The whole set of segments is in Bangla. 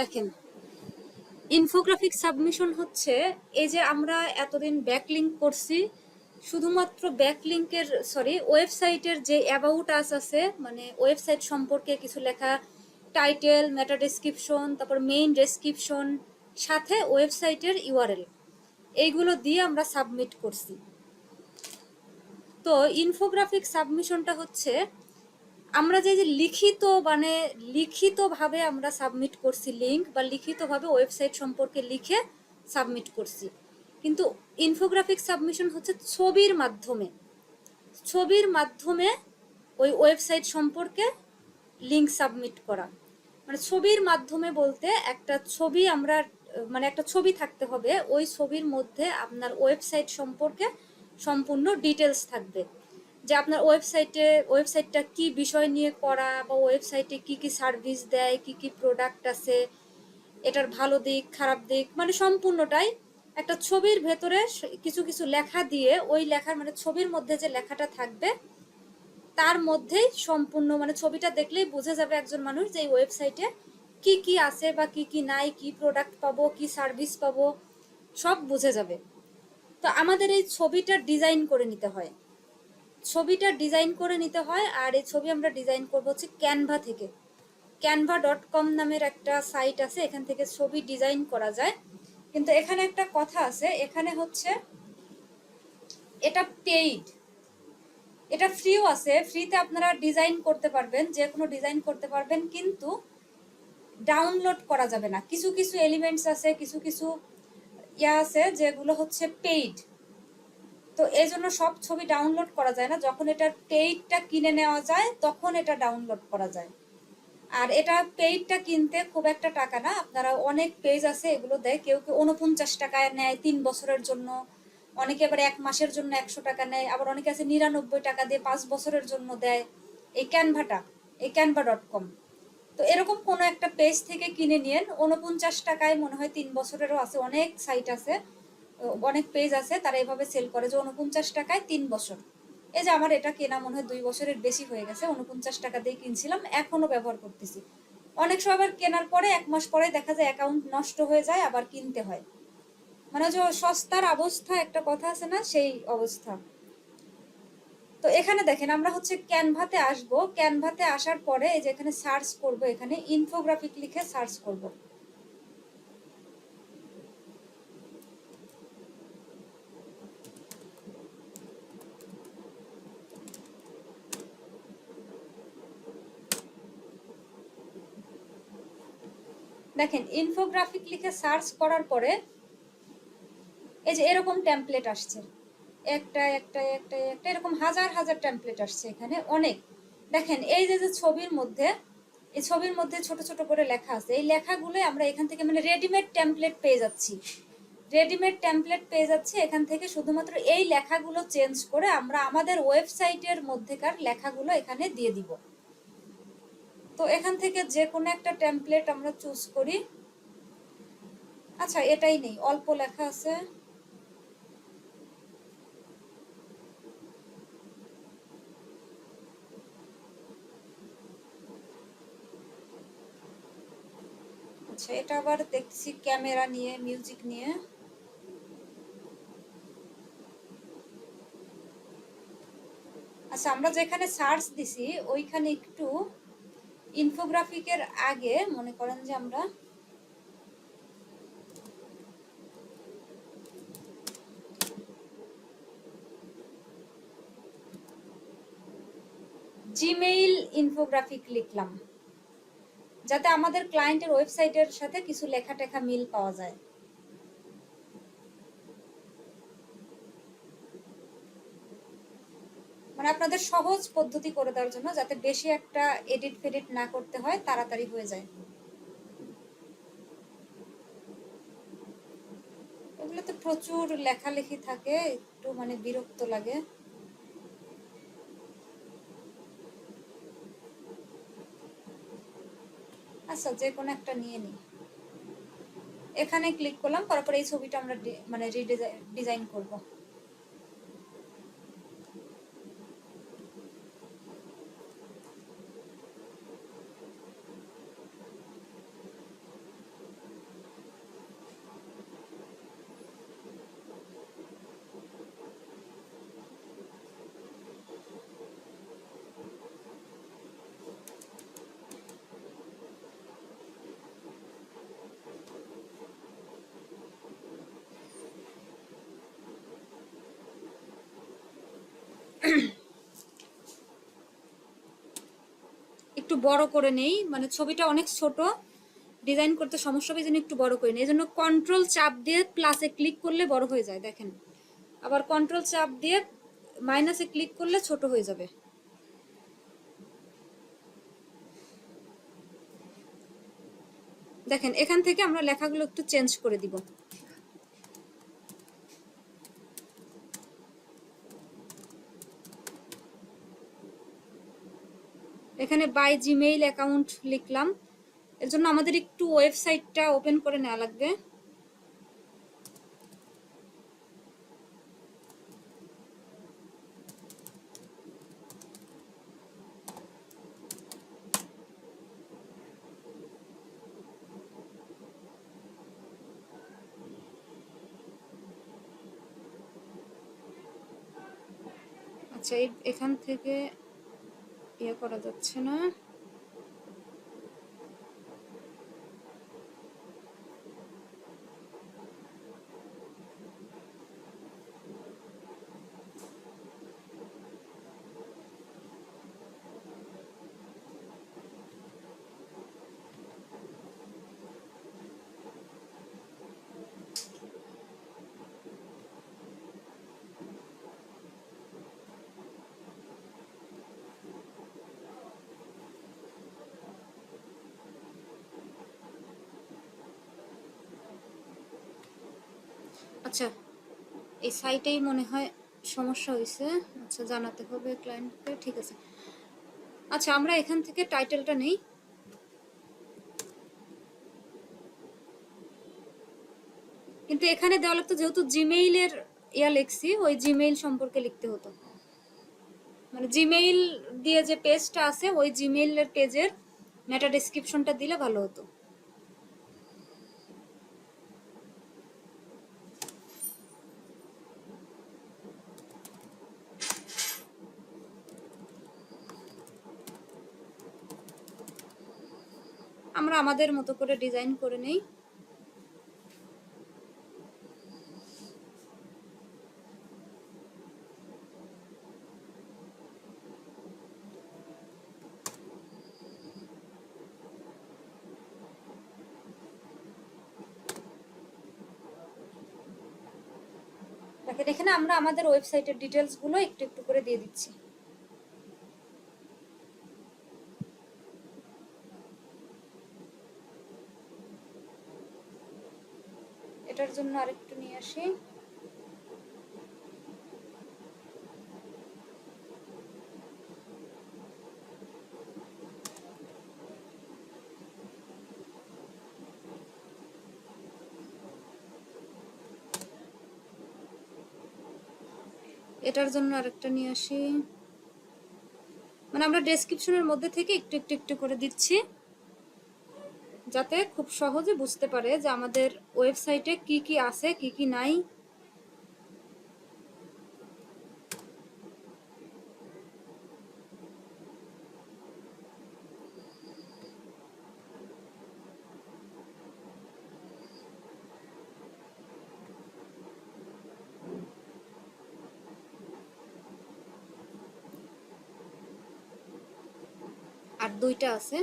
দেখেন ইনফোগ্রাফিক সাবমিশন হচ্ছে এই যে আমরা এতদিন ব্যাকলিঙ্ক করছি, শুধুমাত্র ব্যাকলিঙ্কের সরি ওয়েবসাইটের যে অ্যাবাউট আস আছে মানে ওয়েবসাইট সম্পর্কে কিছু লেখা টাইটেল মেটা ডেসক্রিপশন তারপর মেইন ডেসক্রিপশন সাথে ওয়েবসাইটের ইউআরএল এইগুলো দিয়ে আমরা সাবমিট করছি। তো ইনফোগ্রাফিক সাবমিশনটা হচ্ছে আমরা যে লিখিত মানে লিখিতভাবে আমরা সাবমিট করছি লিঙ্ক বা লিখিতভাবে ওয়েবসাইট সম্পর্কে লিখে সাবমিট করছি। কিন্তু ইনফোগ্রাফিক সাবমিশন হচ্ছে ছবির মাধ্যমে। ছবির মাধ্যমে ওই ওয়েবসাইট সম্পর্কে লিঙ্ক সাবমিট করা। মানে ছবির মাধ্যমে বলতে একটা ছবি আমরা মানে একটা ছবি থাকতে হবে, ওই ছবির মধ্যে আপনার ওয়েবসাইট সম্পর্কে সম্পূর্ণ ডিটেলস থাকবে। যে আপনার ওয়েবসাইটে, ওয়েবসাইটটা কি বিষয় নিয়ে করা বা ওয়েবসাইটে কি কি সার্ভিস দেয়, কি কি প্রোডাক্ট আছে, এটার ভালো দিক, খারাপ দিক মানে সম্পূর্ণটাই একটা ছবির ভেতরে কিছু কিছু লেখা দিয়ে ওই লেখার মানে ছবির মধ্যে যে লেখাটা থাকবে, তার মধ্যেই সম্পূর্ণ মানে ছবিটা দেখলেই বোঝা যাবে একজন মানুষ যে এই ওয়েবসাইটে কি কি আছে বা কি কি নাই, কি প্রোডাক্ট পাবো, কি সার্ভিস পাবো, সব বুঝে যাবে। তো আমাদের এই ছবিটা ডিজাইন করে নিতে হয়। ছবিটা ডিজাইন করে নিতে হয় আর এই ছবি আমরা ডিজাইন করব হচ্ছে ক্যানভা থেকে। ক্যানভা ডট কম নামের একটা সাইট আছে, এখান থেকে ছবি ডিজাইন করা যায়। কিন্তু এখানে একটা কথা আছে, এখানে হচ্ছে এটা পেইড এটা ফ্রিও আছে ফ্রিতে আপনারা ডিজাইন করতে পারবেন, যে কোনো ডিজাইন করতে পারবেন, কিন্তু ডাউনলোড করা যাবে না। কিছু কিছু এলিমেন্টস আছে, কিছু কিছু ইয়া আছে, যেগুলো হচ্ছে পেইড তো এই জন্য সব ছবি ডাউনলোড করা যায় না। যখন এটার পেইডটা কিনে নেওয়া যায়, তখন এটা ডাউনলোড করা যায়। আর এটা পেইডটা কিনতে খুব একটা টাকা না। আপনারা অনেক পেজ আছে, এগুলো দেয়। কেউ কেউ উনপঞ্চাশ টাকায় নেয় তিন বছরের জন্য। অনেকে আবার এক মাসের জন্য একশো টাকা নেয়। আবার অনেকে আছে নিরানব্বই টাকা দিয়ে পাঁচ বছরের জন্য দেয়। এই ক্যানভাটা এই ক্যানভা ডট কম তো এরকম কোনো একটা পেজ থেকে কিনে নিয়েন। উনপঞ্চাশ টাকায় মনে হয় তিন বছরেরও আছে, অনেক সাইট আছে। অনেক পেজ আছে, তারা এভাবে সেল করে যে উনপঞ্চাশ টাকায় তিন বছর। এই যে আমার এটা কেনা মনে হয় দুই বছরের বেশি হয়ে গেছে উনপঞ্চাশ টাকা দিয়ে কিনছিলাম, এখনও ব্যবহার করতেছি। অনেক সময় আবার কেনার পরে এক মাস পরে দেখা যায় অ্যাকাউন্ট নষ্ট হয়ে যায়, আবার কিনতে হয়। মানে যে সস্তার অবস্থা একটা কথা আছে না, সেই অবস্থা। তো এখানে দেখেন, আমরা হচ্ছে ক্যানভাতে আসব। ক্যানভাতে আসার পরে এই যে এখানে সার্চ করব, এখানে ইনফোগ্রাফিক লিখে সার্চ করব। দেখেন ইনফোগ্রাফিক লিখে সার্চ করার পরে এই যে এরকম টেমপ্লেট আসছে। একটা একটা একটা একটা, এরকম হাজার হাজার টেমপ্লেট আসছে এখানে, অনেক। দেখেন, এই যে যে ছবির মধ্যে, এই ছবির মধ্যে ছোট ছোট করে লেখা আছে, এই লেখাগুলো আমরা এখান থেকে মানে রেডিমেড টেমপ্লেট পেয়ে যাচ্ছি। রেডিমেড টেমপ্লেট পেয়ে যাচ্ছি এখান থেকে শুধুমাত্র এই লেখাগুলো চেঞ্জ করে আমরা আমাদের ওয়েবসাইটের মধ্যেকার লেখাগুলো এখানে দিয়ে দিব। তো এখান থেকে যে কোনো একটা টেমপ্লেট আমরা চুজ করি। আচ্ছা এটাই নেই, অল্প লেখা আছে। আচ্ছা এটা আবার দেখছি ক্যামেরা নিয়ে মিউজিক নিয়ে। আচ্ছা আমরা যেখানে সার্চ দিছি, ওইখানে একটু ইনফোগ্রাফিকের আগে মনে করেন যে আমরা জিমেইল ইনফোগ্রাফিক লিখলাম, যাতে আমাদের ক্লায়েন্টের ওয়েবসাইটের সাথে কিছু লেখা টেখা মিল পাওয়া যায় মানে আপনাদের সহজ পদ্ধতি করে দেওয়ার জন্য যাতে বেশি একটা এডিট ফেডিট না করতে হয়, তাড়াতাড়ি হয়ে যায়। এগুলোতে প্রচুর লেখালেখি থাকে, একটু মানে বিরক্ত লাগে। আচ্ছা যে কোনো একটা নিয়ে নিই। এখানে ক্লিক করলাম তারপরে এই ছবিটা আমরা মানে রিডিজাইন করব। একটু বড় করে নেই মানে ছবিটা অনেক ছোট, ডিজাইন করতে সমস্যা হবে একটু বড় করে নেই। এই জন্য কন্ট্রোল চাপ দিয়ে প্লাসে ক্লিক করলে বড় হয়ে যায়, দেখেন। আবার কন্ট্রোল চাপ দিয়ে মাইনাসে ক্লিক করলে ছোট হয়ে যাবে। দেখেন, এখান থেকে আমরা লেখাগুলো একটু চেঞ্জ করে দিব। এখানে বাই জিমেইল অ্যাকাউন্ট লিখলাম। এর জন্য আমাদের একটু ওয়েবসাইটটা ওপেন করে নেওয়া লাগবে। আচ্ছা এখান থেকে ইয়ে করা যাচ্ছে না আচ্ছা এই সাইটেই মনে হয় সমস্যা হয়েছে আচ্ছা জানাতে হবে ক্লায়েন্টকে ঠিক আছে। আচ্ছা আমরা এখান থেকে টাইটেলটা নেই। কিন্তু এখানে দেওয়া লাগতো, যেহেতু জিমেইলের ইয়া লিখছি, ওই জিমেইল সম্পর্কে লিখতে হতো। মানে জিমেইল দিয়ে যে পেজটা আছে, ওই জিমেইলের পেজের মেটা ডেসক্রিপশনটা দিলে ভালো হতো আমরা আমাদের মতো করে ডিজাইন করে নেই। দেখেন, এখানে আমরা আমাদের ওয়েবসাইটের ডিটেলসগুলো একটু একটু করে দিয়ে দিচ্ছি। এটার জন্য আরেকটু নিয়ে আসি। এটার জন্য আরেকটা নিয়ে আসি। মানে আমরা ডেসক্রিপশনের মধ্যে থেকে একটু একটু একটু করে দিচ্ছি। যাতে খুব সহজে বুঝতে পারে যে আমাদের ওয়েবসাইটে কি কি আছে, কি কি নাই। আর দুইটা আছে।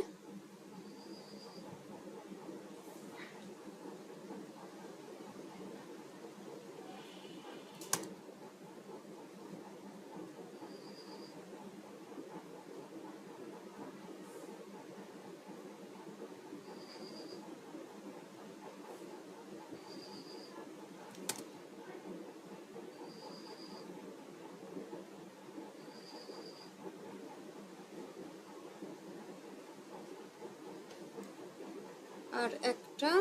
আর একটা।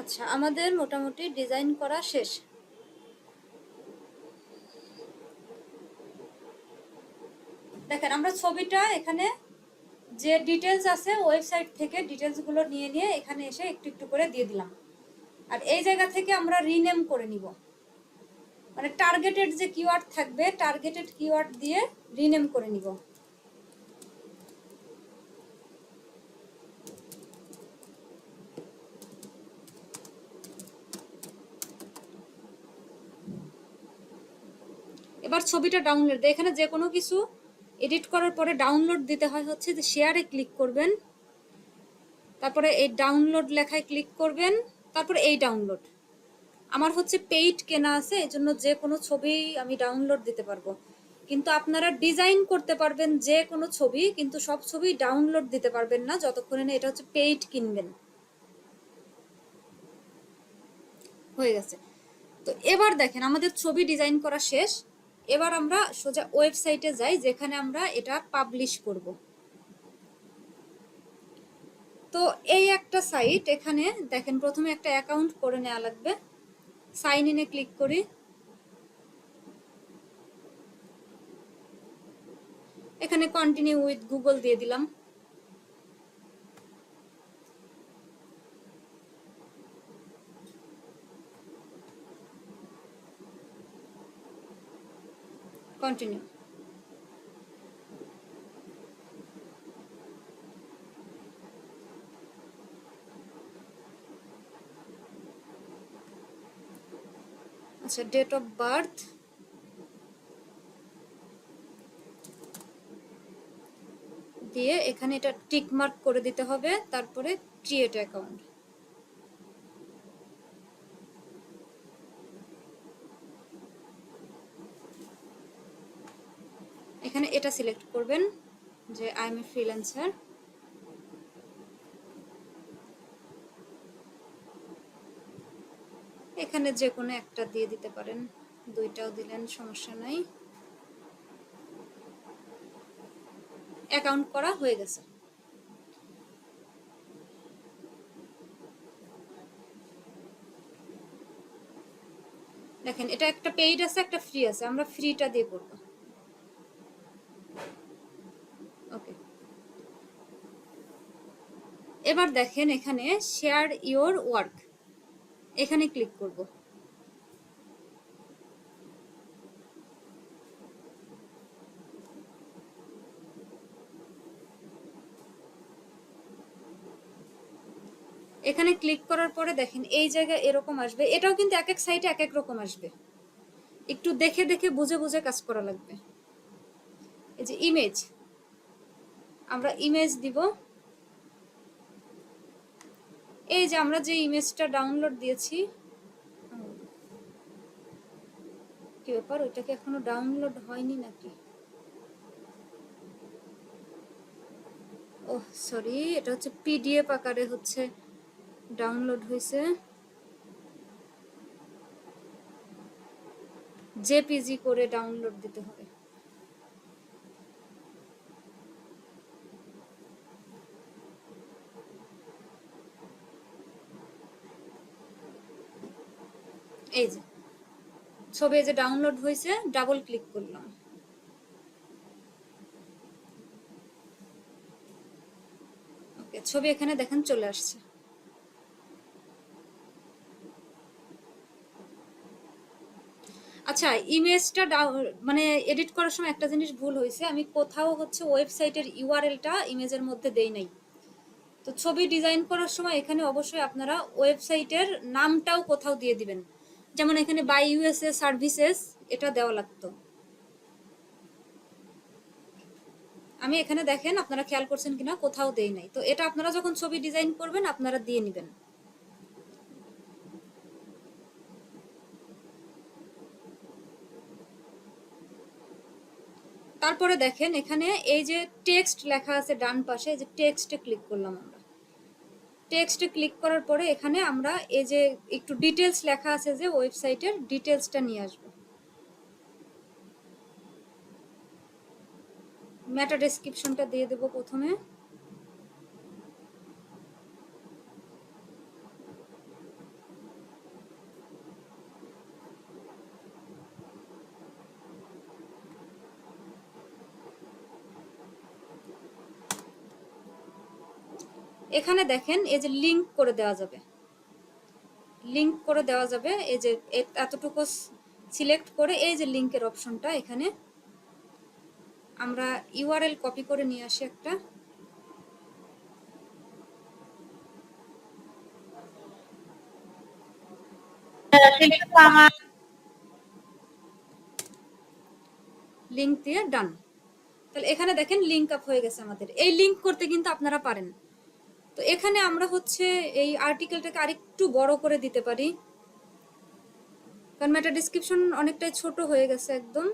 আচ্ছা আমাদের মোটামুটি ডিজাইন করা শেষ দেখেন আমরা ছবিটা এখানে যে ডিটেলস আছে ওয়েবসাইট থেকে ডিটেলসগুলো নিয়ে নিয়ে এখানে এসে একটু একটু করে দিয়ে দিলাম। আর এই জায়গা থেকে আমরা রিনেম করে নিব। মানে টার্গেটেড যে কিওয়ার্ড থাকবে টার্গেটেড কিওয়ার্ড দিয়ে রিনেম করে নিব। এবার ছবিটা ডাউনলোড এখানে যে কোনো কিছু এডিট করার পরে ডাউনলোড দিতে হয় হচ্ছে যে শেয়ারে ক্লিক করবেন। তারপরে এই ডাউনলোড লেখায় ক্লিক করবেন, তারপরে এই ডাউনলোড আমার হচ্ছে পেইড কেনা আছে এই জন্য যে কোনো ছবি আমি ডাউনলোড দিতে পারব। কিন্তু আপনারা ডিজাইন করতে পারবেন যে কোনো ছবি, কিন্তু সব ছবি ডাউনলোড দিতে পারবেন না, যতক্ষণে না এটা হচ্ছে পেইড কিনবেন। হয়ে গেছে। তো এবার দেখেন, আমাদের ছবি ডিজাইন করা শেষ। এবার আমরা সোজা ওয়েবসাইটে যাই, যেখানে আমরা এটা পাবলিশ করব। তো এই একটা সাইট এখানে দেখেন প্রথমে একটা অ্যাকাউন্ট করে নেওয়া লাগবে। সাইন ইনে ক্লিক করি। এখানে কন্টিনিউ উইথ গুগল দিয়ে দিলাম। কন্টিনিউ আচ্ছা ডেট অফ বার্থ দিয়ে এখানে এটা টিক মার্ক করে দিতে হবে, তারপরে ক্রিয়েট অ্যাকাউন্ট এখানে এটা সিলেক্ট করবেন যে আই এম এ ফ্রিল্যান্সার এখানে যে কোনো একটা দিয়ে দিতে পারেন, দুইটাও দিলেন, সমস্যা নাই। অ্যাকাউন্ট করা হয়ে গেছে। দেখেন, এটা একটা পেইড আছে, একটা ফ্রি আছে, আমরা ফ্রিটা দিয়ে করব ওকে এবার দেখেন এখানে শেয়ার ইওর ওয়ার্ক এখানে ক্লিক করব। এখানে ক্লিক করার পরে দেখেন এই জায়গায় এরকম আসবে। এটাও কিন্তু এক এক সাইটে এক এক রকম আসবে। একটু দেখে দেখে বুঝে বুঝে কাজ করা লাগবে। এই যে ইমেজ আমরা ইমেজ দিব। এই যে আমরা যে ইমেজটা ডাউনলোড দিয়েছি, কি ব্যাপার? ওইটাকে এখনও ডাউনলোড হয়নি নাকি? ওহ সরি এটা হচ্ছে পিডিএফ আকারে হচ্ছে ডাউনলোড হয়েছে। জেপিজি করে ডাউনলোড দিতে হবে। এই যে, ছবি যে ডাউনলোড হয়েছে ডাবল ক্লিক করলাম। ছবি এখানে দেখেন চলে আসছে। আচ্ছা ইমেজটা মানে এডিট করার সময় একটা জিনিস ভুল হয়েছে। আমি কোথাও হচ্ছে ওয়েবসাইটের ইউআরএলটা ইমেজের মধ্যে দেই নাই। তো ছবি ডিজাইন করার সময় এখানে অবশ্যই আপনারা ওয়েবসাইটের নামটাও কোথাও দিয়ে দিবেন। যেমন এখানে বাই ইউএসএ সার্ভিসেস এটা দেওয়া লাগতো। আমি এখানে দেখেন আপনারা খেয়াল করছেন কিনা, কোথাও দেই নাই। তো এটা আপনারা যখন ছবি ডিজাইন করবেন, আপনারা দিয়ে নেবেন। তারপরে দেখেন এখানে এই যে টেক্সট লেখা আছে ডান পাশে, এই যে টেক্সটে ক্লিক করলাম আমরা। টেক্সটে ক্লিক করার পরে এখানে আমরা এই যে একটু ডিটেলস লেখা আছে যে ওয়েবসাইটের ডিটেলসটা নিয়ে আসব। মেটা ডেসক্রিপশনটা দিয়ে দেবো প্রথমে। এখানে দেখেন, এই যে লিংক করে দেওয়া যাবে। লিংক করে দেওয়া যাবে, এই যে এতটুকু সিলেক্ট করে এই যে লিংকের অপশনটা এখানে আমরা ইউআরএল কপি করে নিয়ে আসি একটা। লিংক দিয়ে ডান তাহলে এখানে দেখেন লিঙ্ক আপ হয়ে গেছে আমাদের। এই লিঙ্ক করতে কিন্তু আপনারা পারেন। তো এখানে আমরা হচ্ছে এই আর্টিকেলটাকে আরেকটু বড় করে দিতে পারি। কারণ মেটা ডিসক্রিপশন অনেকটাই ছোট হয়ে গেছে একদম।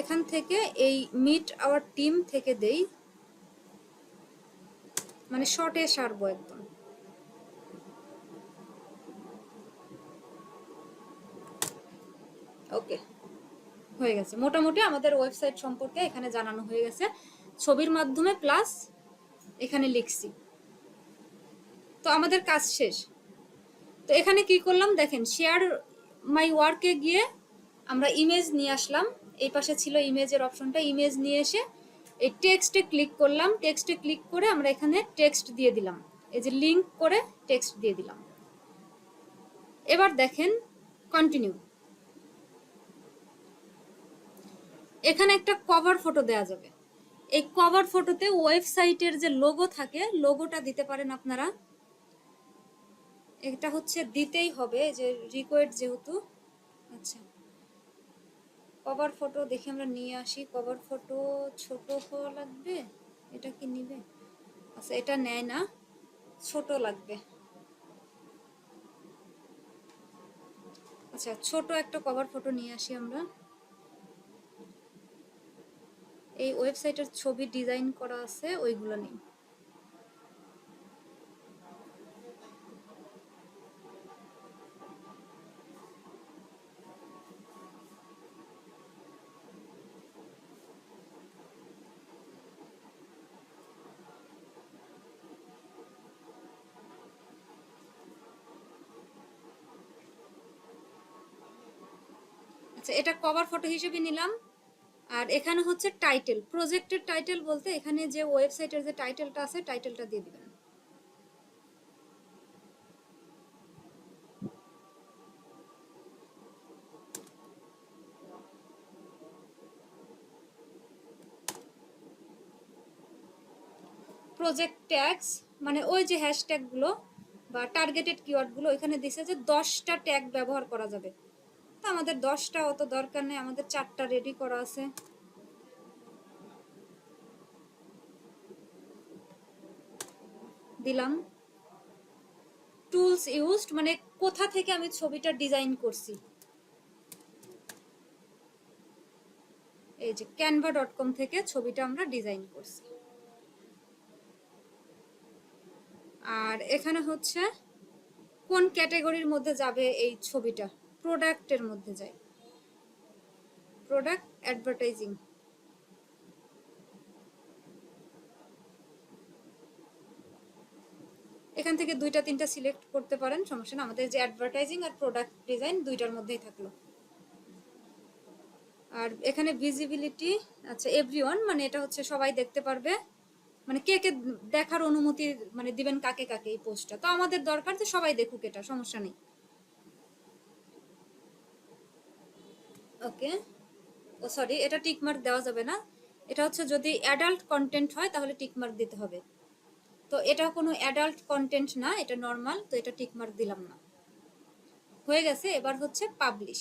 এখান থেকে এই মিট আওয়ার টিম থেকে দেই। মানে শর্টে সারবো একদম। ওকে হয়ে গেছে। মোটামুটি আমাদের ওয়েবসাইট সম্পর্কে এখানে জানানো হয়ে গেছে। ছবির মাধ্যমে প্লাস এখানে লিখছি। তো আমাদের কাজ শেষ। তো এখানে কি করলাম? দেখেন শেয়ার মাই ওয়ার্কে গিয়ে আমরা ইমেজ নিয়ে আসলাম। এই পাশে ছিল ইমেজের অপশনটা ইমেজ নিয়ে এসে এই টেক্সটে ক্লিক করলাম। টেক্সটে ক্লিক করে আমরা এখানে টেক্সট দিয়ে দিলাম। এই যে লিঙ্ক করে টেক্সট দিয়ে দিলাম। এবার দেখেন কন্টিনিউ এখানে একটা কভার ফটো দেওয়া যাবে। এই কভার ফটোতে ওয়েবসাইটের যে লোগো থাকে লোগোটা দিতে পারেন আপনারা। এটা হচ্ছে দিতেই হবে যে রিকোয়েড যেহেতু। আচ্ছা। কভার ফটো দেখে আমরা নিয়ে আসি। কভার ফটো ছোট হওয়া লাগবে? এটা কি নিবে? আচ্ছা এটা নেয় না। ছোট লাগবে। আচ্ছা ছোট একটা কভার ফটো নিয়ে আসি আমরা। এই ওয়েবসাইটের ছবি ডিজাইন করা আছে ওইগুলো নেই। আচ্ছা এটা কভার ফটো হিসেবে নিলাম। আর এখানে হচ্ছে টাইটেল প্রজেক্টের টাইটেল বলতে এখানে যে ওয়েবসাইটের যে টাইটেলটা আছে টাইটেলটা দিয়ে দিবেন। প্রজেক্ট ট্যাগস মানে ওই যে হ্যাশট্যাগুলো বা টার্গেটেড কিওয়ার্ডগুলো এখানে দিছে যে দশটা ট্যাগ ব্যবহার করা যাবে। আমাদের দশটা অত দরকার নেই, আমাদের চারটা রেডি করা আছে। দিলাম। টুলস ইউজড মানে কোথা থেকে আমি ছবিটা ডিজাইন করছি? এই যে ক্যানভা ডট কম থেকে ছবিটা আমরা ডিজাইন করছি। আর এখানে হচ্ছে কোন ক্যাটাগরির মধ্যে যাবে এই ছবিটা? প্রোডাক্টের মধ্যে যায় প্রোডাক্ট অ্যাডভার্টাইজিং। এখান থেকে দুইটা, তিনটা সিলেক্ট করতে পারেন, সমস্যা না আমাদের যে অ্যাডভার্টাইজিং আর প্রোডাক্ট ডিজাইন দুইটার মধ্যেই থাকল। আর এখানে ভিজিবিলিটি আচ্ছা এভরিওয়ান মানে এটা হচ্ছে সবাই দেখতে পারবে। মানে কে কে দেখার অনুমতি মানে দিবেন কাকে কাকে এই পোস্টটা তো আমাদের দরকার যে সবাই দেখুক এটা, সমস্যা নেই। ওকে ও সরি এটা টিকমার্ক দেওয়া যাবে না। এটা হচ্ছে যদি অ্যাডাল্ট কন্টেন্ট হয়, তাহলে টিক মার্ক দিতে হবে। তো এটা কোনো অ্যাডাল্ট কন্টেন্ট না, এটা নর্মাল তো এটা টিকমার্ক দিলাম না। হয়ে গেছে, এবার হচ্ছে পাবলিশ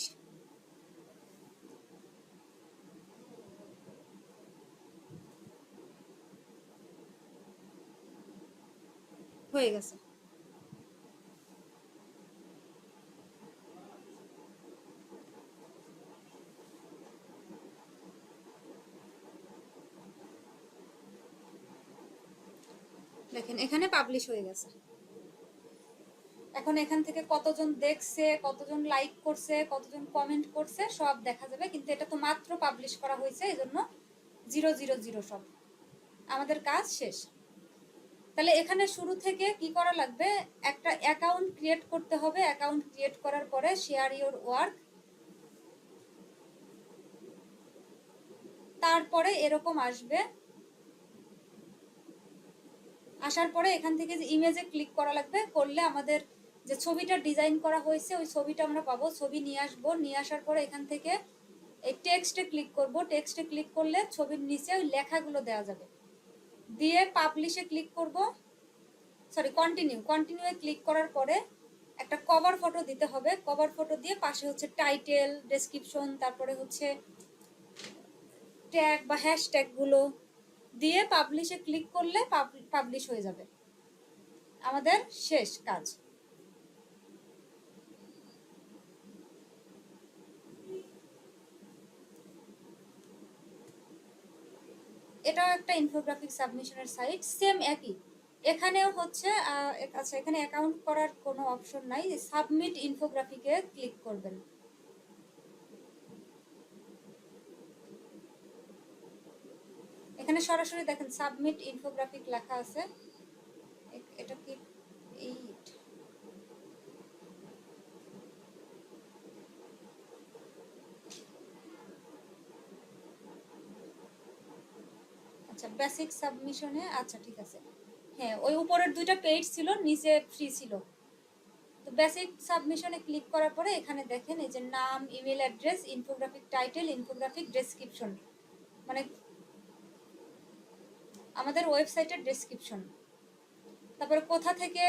হয়ে গেছে দেখেন এখানে পাবলিশ হয়ে গেছে। এখন এখান থেকে কতজন দেখছে, কতজন লাইক করছে, কতজন কমেন্ট করছে, সব দেখা যাবে। কিন্তু এটা তো মাত্র পাবলিশ করা হয়েছে এই জন্য জিরো জিরো জিরো সব। আমাদের কাজ শেষ। তাহলে এখানে শুরু থেকে কি করা লাগবে? একটা অ্যাকাউন্ট ক্রিয়েট করতে হবে। অ্যাকাউন্ট ক্রিয়েট করার পরে শেয়ার ইওর ওয়ার্ক তারপরে এরকম আসবে। আসার পরে এখান থেকে যে ইমেজে ক্লিক করা লাগবে, করলে আমাদের যে ছবিটা ডিজাইন করা হয়েছে, ওই ছবিটা আমরা পাবো, ছবি নিয়ে আসব, নিয়ে আসার পরে এখান থেকে এই টেক্সটে ক্লিক করব টেক্সটে ক্লিক করলে ছবির নিচে ওই লেখাগুলো দেওয়া যাবে। দিয়ে পাবলিশে ক্লিক করব সরি কন্টিনিউ কন্টিনিউয়ে ক্লিক করার পরে একটা কভার ফটো দিতে হবে। কভার ফটো দিয়ে পাশে হচ্ছে টাইটেল ডেসক্রিপশন তারপরে হচ্ছে ট্যাগ বা হ্যাশট্যাগগুলো। দিয়ে পাবলিশে ক্লিক করলে পাবলিশ হয়ে যাবে। আমাদের শেষ কাজ। এটাও একটা ইনফোগ্রাফিক সাবমিশনের সাইট সেম একই। এখানেও হচ্ছে আচ্ছা এখানে অ্যাকাউন্ট করার কোনো অপশন নাই সাবমিট ইনফোগ্রাফিকে ক্লিক করবেন। এখানে সরাসরি দেখেন সাবমিট ইনফোগ্রাফিক লেখা আছে। এটা কি? এই আচ্ছা বেসিক সাবমিশনে আচ্ছা ঠিক আছে। হ্যাঁ ওই উপরের দুইটা পেজ ছিল, নিচে ফ্রি ছিল। তো বেসিক সাবমিশনে ক্লিক করার পরে এখানে দেখেন, এই যে নাম email address infographic title infographic description মানে আমাদের ওয়েবসাইটের ডেসক্রিপশন তারপরে কোথা থেকে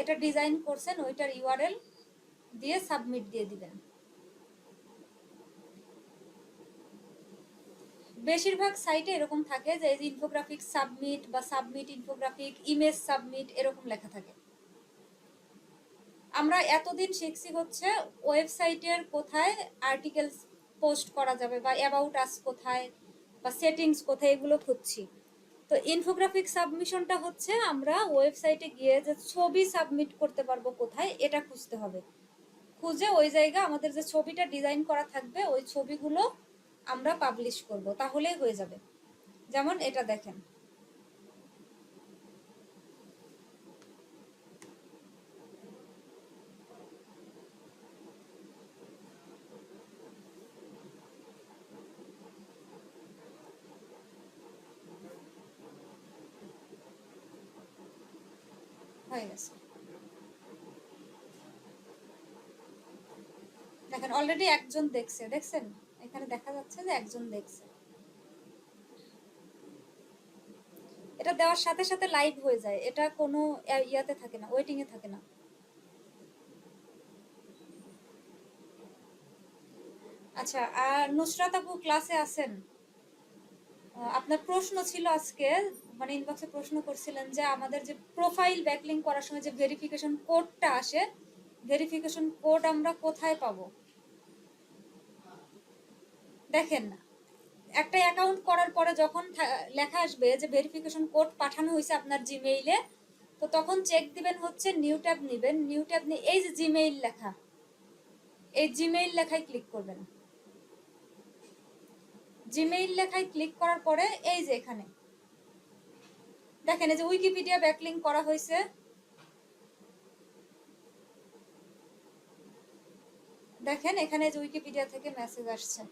এটা ডিজাইন করছেন ওইটার ইউআরএল দিয়ে সাবমিট দিয়ে দিবেন। বেশিরভাগ সাইটে এরকম থাকে যে এই ইনফোগ্রাফিক সাবমিট বা সাবমিট ইনফোগ্রাফিক ইমেজ সাবমিট এরকম লেখা থাকে। আমরা এতদিন শিখছি হচ্ছে ওয়েবসাইটের কোথায় আর্টিকেলস পোস্ট করা যাবে বা অ্যাবাউট আস কোথায় বা সেটিংস কোথায় এগুলো খুঁজছি। তো ইনফোগ্রাফিক সাবমিশনটা হচ্ছে আমরা ওয়েবসাইটে গিয়ে যে ছবি সাবমিট করতে পারব কোথায়, এটা খুঁজতে হবে। খুঁজে ওই জায়গা আমাদের যে ছবিটা ডিজাইন করা থাকবে, ওই ছবিগুলো আমরা পাবলিশ করব, তাহলেই হয়ে যাবে। যেমন এটা দেখেন হয়ে গেছে দেখেন অলরেডি একজন দেখছে, দেখছেন? এখানে দেখা যাচ্ছে যে একজন দেখছে। এটা দেওয়ার সাথে সাথে লাইভ হয়ে যায়। এটা কোনো ইয়া- ইয়াতে থাকে না ওয়েটিং এ থাকে না। আচ্ছা আর নুসরাত আপু ক্লাসে আছেন? আপনার প্রশ্ন ছিল আজকে মানে ইনবক্সে প্রশ্ন করছিলেন যে আমাদের যে প্রোফাইল ব্যাকলিং করার সময় যে ভেরিফিকেশন কোডটা আসে ভেরিফিকেশন কোড আমরা কোথায় পাবো? দেখেন না। একটা অ্যাকাউন্ট করার পরে যখন লেখা আসবে যে ভেরিফিকেশন কোড পাঠানো হয়েছে আপনার জিমেইলে তো তখন চেক দিবেন হচ্ছে নিউ ট্যাব নেবেন। নিউ ট্যাব নিয়ে এই যে জিমেইল লেখা, এই জিমেইল লেখায় ক্লিক করবেন। জিমেইল লেখায় ক্লিক করার পরে এই যে এখানে, দেখেন এই যে উইকিপিডিয়া ব্যাকলিং করা হয়েছে। দেখেন এখানে যে উইকিপিডিয়া থেকে মেসেজ আসছে।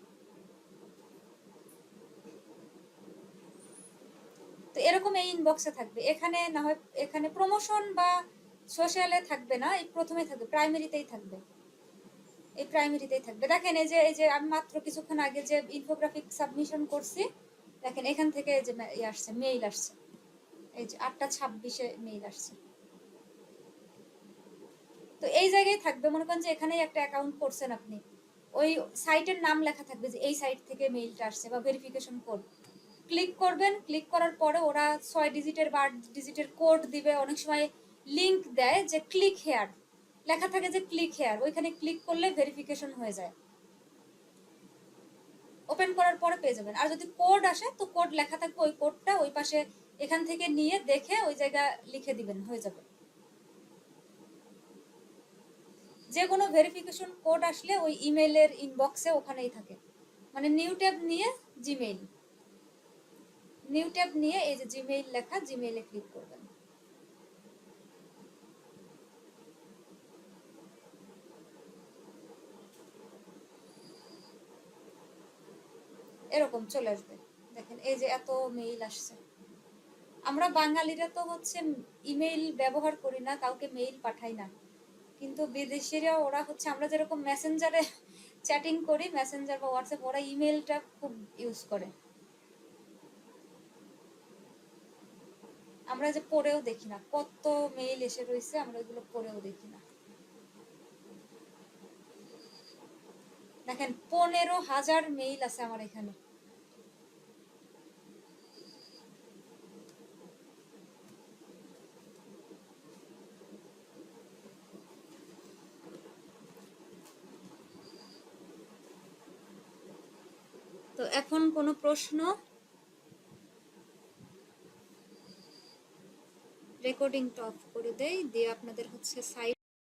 এরকম এই ইনবক্সে থাকবে। এখানে না হয় এখানে প্রমোশন বা সোশ্যালে থাকবে না, এই প্রথমে থাকবে প্রাইমারিতেই থাকবে। এই প্রাইমারিতেই থাকবে। দেখেন এই যে এই যে আমি মাত্র কিছুক্ষণ আগে যে ইনফোগ্রাফিক সাবমিশন করছি, দেখেন এখান থেকে এই যে ইয়ে আসছে মেইল আসছে। এই যে আটটা ছাব্বিশে মেইল আসছে। তো এই জায়গায় থাকবে, মনে করেন যে এখানেই একটা অ্যাকাউন্ট করছেন আপনি। ওই সাইটের নাম লেখা থাকবে যে এই সাইট থেকে মেইলটা আসছে বা ভেরিফিকেশন কোড ক্লিক করবেন ক্লিক করার পরে ওরা ছয় ডিজিটের বা ডিজিটের কোড দিবে। অনেক সময় লিংক দেয় যে ক্লিক হেয়ার লেখা থাকে যে ক্লিক হেয়ার ওইখানে ক্লিক করলে ভেরিফিকেশন হয়ে যায়। ওপেন করার পরে পেয়ে যাবেন। আর যদি কোড আসে, তো কোড লেখা থাকবে ওই কোডটা ওই পাশে এখান থেকে নিয়ে দেখে ওই জায়গা লিখে দিবেন, হয়ে যাবে। যে কোনো ভেরিফিকেশন কোড আসলে ওই ইমেলের ইনবক্সে ওখানেই থাকে। মানে নিউ ট্যাব নিয়ে জিমেইল নিউ ট্যাব নিয়ে এই যে জিমেইল লেখা জিমেইলে ক্লিক করবেন। এরকম চলে আসবে। দেখেন, এই যে এত মেইল আসছে। আমরা বাঙালিরা তো হচ্ছে ইমেইল ব্যবহার করি না, কাউকে মেইল পাঠাই না। কিন্তু বিদেশিরা, ওরা হচ্ছে, আমরা যেরকম মেসেঞ্জারে চ্যাটিং করি মেসেঞ্জার বা হোয়াটসঅ্যাপ ওরা ইমেইলটা খুব ইউজ করে। আমরা যে পড়েও দেখি না। কত মেইল এসে রয়েছে, আমরা এগুলো পড়েও দেখি না। দেখেন, পনেরো হাজার মেইল আছে আমার এখানে। তো এখন কোনো প্রশ্ন? রেকর্ডিংটা অফ করে দেয় দিয়ে আপনাদের হচ্ছে সাইড